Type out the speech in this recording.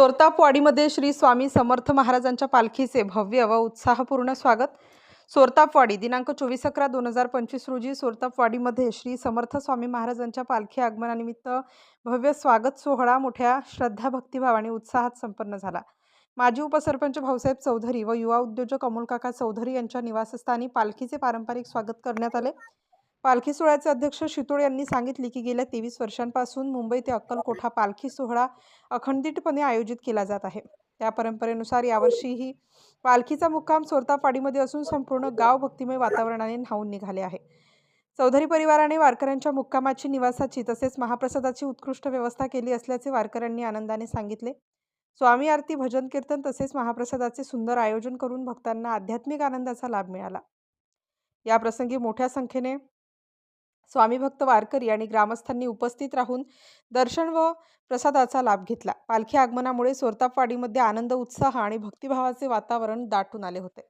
सोरतापवाडीमध्ये श्री स्वामी समर्थ महाराजांच्या पालखीचे भव्य व उत्साहपूर्ण स्वागत. सोरतापवाडी दिनांक चोवीस अकरा दोन हजार पंचवीस रोजी सोरतापवाडीमध्ये श्री समर्थ स्वामी महाराजांच्या पालखी आगमनानिमित्त भव्य स्वागत सोहळा मोठ्या श्रद्धा भक्तिभाव आणि उत्साहात संपन्न झाला. माजी उपसरपंच भाऊसाहेब चौधरी व युवा उद्योजक अमोलकाका चौधरी यांच्या निवासस्थानी पालखीचे पारंपरिक स्वागत करण्यात आले. पालखी सोहळ्याचे अध्यक्ष शितोळे यांनी सांगितले की गेल्या तेवीस वर्षांपासून मुंबई ते अक्कलकोठा पालखी सोहळा अखंडितपणे आयोजित केला जात आहे. त्या परंपरेनुसार यावर्षीही पालखीचा मुक्काम सोरतापाडीमध्ये असून संपूर्ण गाव भक्तिमय वातावरणाने न्हावून निघाले आहे. चौधरी परिवाराने वारकऱ्यांच्या मुक्कामाची निवासाची तसेच महाप्रसादाची उत्कृष्ट व्यवस्था केली असल्याचे वारकऱ्यांनी आनंदाने सांगितले. स्वामी आरती भजन कीर्तन तसेच महाप्रसादाचे सुंदर आयोजन करून भक्तांना आध्यात्मिक आनंदाचा लाभ मिळाला. या प्रसंगी मोठ्या संख्येने स्वामी भक्त वारकरी आणि ग्रामस्थांनी उपस्थित राहून दर्शन व प्रसादाचा लाभ घेतला. पालखी आगमनामुळे सोरतापवाडीमध्ये आनंद उत्साह आणि भक्तिभावाचे वातावरण दाटून आले होते.